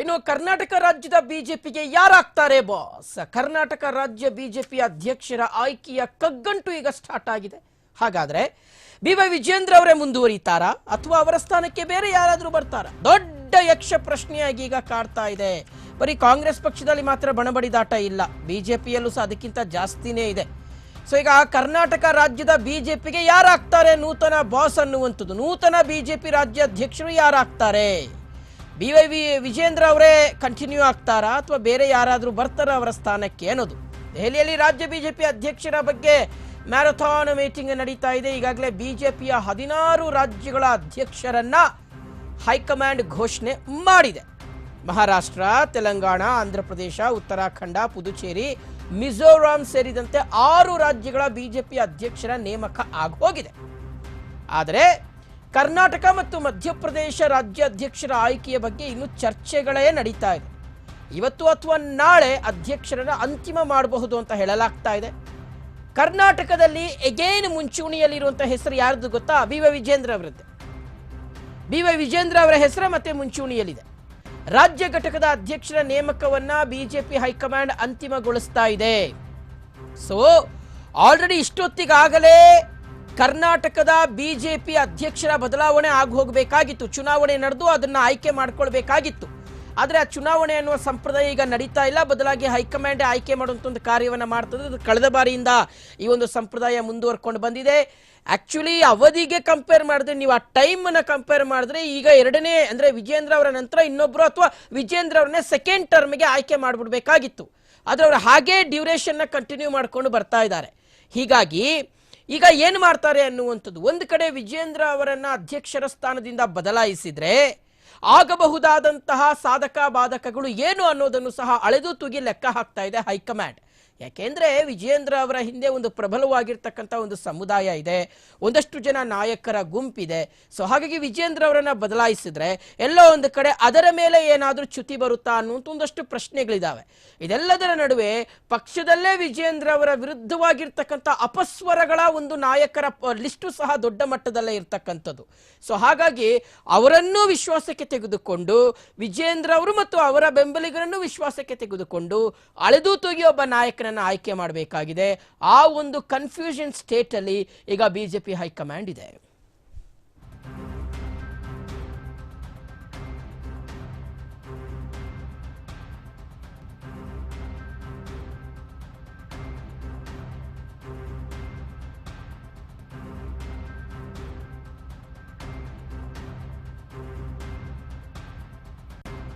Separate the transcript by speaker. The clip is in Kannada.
Speaker 1: ಇನ್ನು ಕರ್ನಾಟಕ ರಾಜ್ಯದ ಬಿಜೆಪಿಗೆ ಯಾರಾಗ್ತಾರೆ ಬಾಸ್? ಕರ್ನಾಟಕ ರಾಜ್ಯ ಬಿಜೆಪಿ ಅಧ್ಯಕ್ಷರ ಆಯ್ಕೆಯ ಕಗ್ಗಂಟು ಈಗ ಸ್ಟಾರ್ಟ್ ಆಗಿದೆ. ಹಾಗಾದ್ರೆ ಬಿ ವೈ ವಿಜೇಂದ್ರ ಅವರೇ ಮುಂದುವರಿತಾರಾ? ಅಥವಾ ಅವರ ಸ್ಥಾನಕ್ಕೆ ಬೇರೆ ಯಾರಾದರೂ ಬರ್ತಾರಾ? ದೊಡ್ಡ ಯಕ್ಷ ಪ್ರಶ್ನೆಯಾಗಿ ಈಗ ಕಾಡ್ತಾ ಇದೆ. ಬರೀ ಕಾಂಗ್ರೆಸ್ ಪಕ್ಷದಲ್ಲಿ ಮಾತ್ರ ಬಣಬಡಿದಾಟ ಇಲ್ಲ. ಬಿಜೆಪಿಯಲ್ಲೂ ಸಹ ಅದಕ್ಕಿಂತ ಜಾಸ್ತಿನೇ ಇದೆ. ಸೊ ಈಗ ಕರ್ನಾಟಕ ರಾಜ್ಯದ ಬಿಜೆಪಿಗೆ ಯಾರಾಗ್ತಾರೆ? ನೂತನ ಬಾಸ್ ಅನ್ನುವಂಥದ್ದು. ನೂತನ ಬಿಜೆಪಿ ರಾಜ್ಯಾಧ್ಯಕ್ಷರು ಯಾರಾಗ್ತಾರೆ? ಬಿ ವೈ ವಿ ವಿಜೇಂದ್ರ ಅವರೇ ಕಂಟಿನ್ಯೂ ಆಗ್ತಾರಾ ಅಥವಾ ಬೇರೆ ಯಾರಾದರೂ ಬರ್ತಾರ ಅವರ ಸ್ಥಾನಕ್ಕೆ ಅನ್ನೋದು? ದೆಹಲಿಯಲ್ಲಿ ರಾಜ್ಯ ಬಿಜೆಪಿ ಅಧ್ಯಕ್ಷರ ಬಗ್ಗೆ ಮ್ಯಾರಥಾನ್ ಮೀಟಿಂಗ್ ನಡೀತಾ ಇದೆ. ಈಗಾಗಲೇ ಬಿಜೆಪಿಯ ಹದಿನಾರು ರಾಜ್ಯಗಳ ಅಧ್ಯಕ್ಷರನ್ನ ಹೈಕಮಾಂಡ್ ಘೋಷಣೆ ಮಾಡಿದೆ. ಮಹಾರಾಷ್ಟ್ರ, ತೆಲಂಗಾಣ ಆಂಧ್ರ ಪ್ರದೇಶ ಉತ್ತರಾಖಂಡ, ಪುದುಚೇರಿ, ಮಿಜೋರಾಂ ಸೇರಿದಂತೆ ಆರು ರಾಜ್ಯಗಳ ಬಿಜೆಪಿ ಅಧ್ಯಕ್ಷರ ನೇಮಕ ಆಗೋಗಿದೆ. ಆದರೆ ಕರ್ನಾಟಕ ಮತ್ತು ಮಧ್ಯಪ್ರದೇಶ ರಾಜ್ಯ ಅಧ್ಯಕ್ಷರ ಆಯ್ಕೆಯ ಬಗ್ಗೆ ಇನ್ನು ಚರ್ಚೆಗಳೇ ನಡೀತಾ ಇದೆ. ಇವತ್ತು ಅಥವಾ ನಾಳೆ ಅಧ್ಯಕ್ಷರನ್ನ ಅಂತಿಮ ಮಾಡಬಹುದು ಅಂತ ಹೇಳಲಾಗ್ತಾ ಇದೆ. ಕರ್ನಾಟಕದಲ್ಲಿ ಎಗೇನ್ ಮುಂಚೂಣಿಯಲ್ಲಿರುವಂಥ ಹೆಸರು ಯಾರ್ದು ಗೊತ್ತಾ? ಬಿ ವೈ ವಿಜೇಂದ್ರ ಅವರದ್ದು. ಬಿ ವೈ ವಿಜೇಂದ್ರ ಅವರ ಹೆಸರು ಮತ್ತೆ ಮುಂಚೂಣಿಯಲ್ಲಿದೆ. ರಾಜ್ಯ ಘಟಕದ ಅಧ್ಯಕ್ಷರ ನೇಮಕವನ್ನ ಬಿಜೆಪಿ ಹೈಕಮಾಂಡ್ ಅಂತಿಮಗೊಳಿಸ್ತಾ ಇದೆ. ಸೊ ಆಲ್ರೆಡಿ ಇಷ್ಟೊತ್ತಿಗಾಗಲೇ ಕರ್ನಾಟಕದ ಬಿಜೆಪಿ ಅಧ್ಯಕ್ಷರ ಬದಲಾವಣೆ ಆಗಿ ಹೋಗಬೇಕಾಗಿತ್ತು. ಚುನಾವಣೆ ನಡೆದು ಅದನ್ನು ಆಯ್ಕೆ ಮಾಡ್ಕೊಳ್ಬೇಕಾಗಿತ್ತು. ಆದರೆ ಆ ಚುನಾವಣೆ ಅನ್ನುವ ಸಂಪ್ರದಾಯ ಈಗ ನಡೀತಾ ಇಲ್ಲ. ಬದಲಾಗಿ ಹೈಕಮಾಂಡ್ ಆಯ್ಕೆ ಮಾಡುವಂಥ ಒಂದು ಕಾರ್ಯವನ್ನು ಮಾಡ್ತದೆ. ಅದು ಕಳೆದ ಬಾರಿಯಿಂದ ಈ ಒಂದು ಸಂಪ್ರದಾಯ ಮುಂದುವರ್ಕೊಂಡು ಬಂದಿದೆ. ಆ್ಯಕ್ಚುಲಿ ಅವಧಿಗೆ ಕಂಪೇರ್ ಮಾಡಿದ್ರೆ, ನೀವು ಆ ಟೈಮನ್ನು ಕಂಪೇರ್ ಮಾಡಿದ್ರೆ ಈಗ ಎರಡನೇ ಅಂದರೆ ವಿಜೇಂದ್ರ ಅವರ ನಂತರ ಇನ್ನೊಬ್ಬರು ಅಥವಾ ವಿಜೇಂದ್ರ ಅವರನ್ನೇ ಸೆಕೆಂಡ್ ಟರ್ಮ್ಗೆ ಆಯ್ಕೆ ಮಾಡಿಬಿಡ್ಬೇಕಾಗಿತ್ತು. ಆದರೆ ಅವರು ಹಾಗೇ ಡ್ಯೂರೇಷನ್ನ ಕಂಟಿನ್ಯೂ ಮಾಡಿಕೊಂಡು ಬರ್ತಾ ಇದ್ದಾರೆ. ಹೀಗಾಗಿ ಈಗ ಏನು ಮಾಡ್ತಾರೆ ಅನ್ನುವಂಥದ್ದು. ಒಂದು ಕಡೆ ವಿಜೇಂದ್ರ ಅವರನ್ನು ಅಧ್ಯಕ್ಷರ ಸ್ಥಾನದಿಂದ ಬದಲಾಯಿಸಿದರೆ ಆಗಬಹುದಾದಂತಹ ಸಾಧಕ ಬಾಧಕಗಳು ಏನು ಅನ್ನೋದನ್ನು ಸಹ ಅಳೆದು ತೂಗಿ ಲೆಕ್ಕ ಹಾಕ್ತಾ ಇದೆ ಹೈಕಮಾಂಡ್. ಯಾಕೆಂದ್ರೆ ವಿಜೇಂದ್ರ ಅವರ ಹಿಂದೆ ಒಂದು ಪ್ರಬಲವಾಗಿರ್ತಕ್ಕಂಥ ಒಂದು ಸಮುದಾಯ ಇದೆ. ಒಂದಷ್ಟು ಜನ ನಾಯಕರ ಗುಂಪಿದೆ. ಸೊ ಹಾಗಾಗಿ ವಿಜಯೇಂದ್ರ ಅವರನ್ನ ಬದಲಾಯಿಸಿದ್ರೆ ಎಲ್ಲೋ ಒಂದು ಕಡೆ ಅದರ ಮೇಲೆ ಏನಾದರೂ ಚ್ಯುತಿ ಬರುತ್ತಾ ಅನ್ನುವಂಥ ಒಂದಷ್ಟು ಪ್ರಶ್ನೆಗಳಿದಾವೆ. ಇದೆಲ್ಲದರ ನಡುವೆ ಪಕ್ಷದಲ್ಲೇ ವಿಜಯೇಂದ್ರ ಅವರ ವಿರುದ್ಧವಾಗಿರ್ತಕ್ಕಂಥ ಅಪಸ್ವರಗಳ ಒಂದು ನಾಯಕರ ಲಿಸ್ಟು ಸಹ ದೊಡ್ಡ ಮಟ್ಟದಲ್ಲೇ ಇರ್ತಕ್ಕಂಥದ್ದು. ಸೊ ಹಾಗಾಗಿ ಅವರನ್ನೂ ವಿಶ್ವಾಸಕ್ಕೆ ತೆಗೆದುಕೊಂಡು ವಿಜೇಂದ್ರ ಅವರು ಮತ್ತು ಅವರ ಬೆಂಬಲಿಗರನ್ನು ವಿಶ್ವಾಸಕ್ಕೆ ತೆಗೆದುಕೊಂಡು ಅಳೆದು ತೂಗಿ ಒಬ್ಬ ನಾಯಕನನ್ನ ಆಯ್ಕೆ ಮಾಡಬೇಕಾಗಿದೆ. ಆ ಒಂದು ಕನ್ಫ್ಯೂಷನ್ ಸ್ಟೇಟ್ ಅಲ್ಲಿ ಈಗ ಬಿಜೆಪಿ ಹೈಕಮಾಂಡ್ ಇದೆ.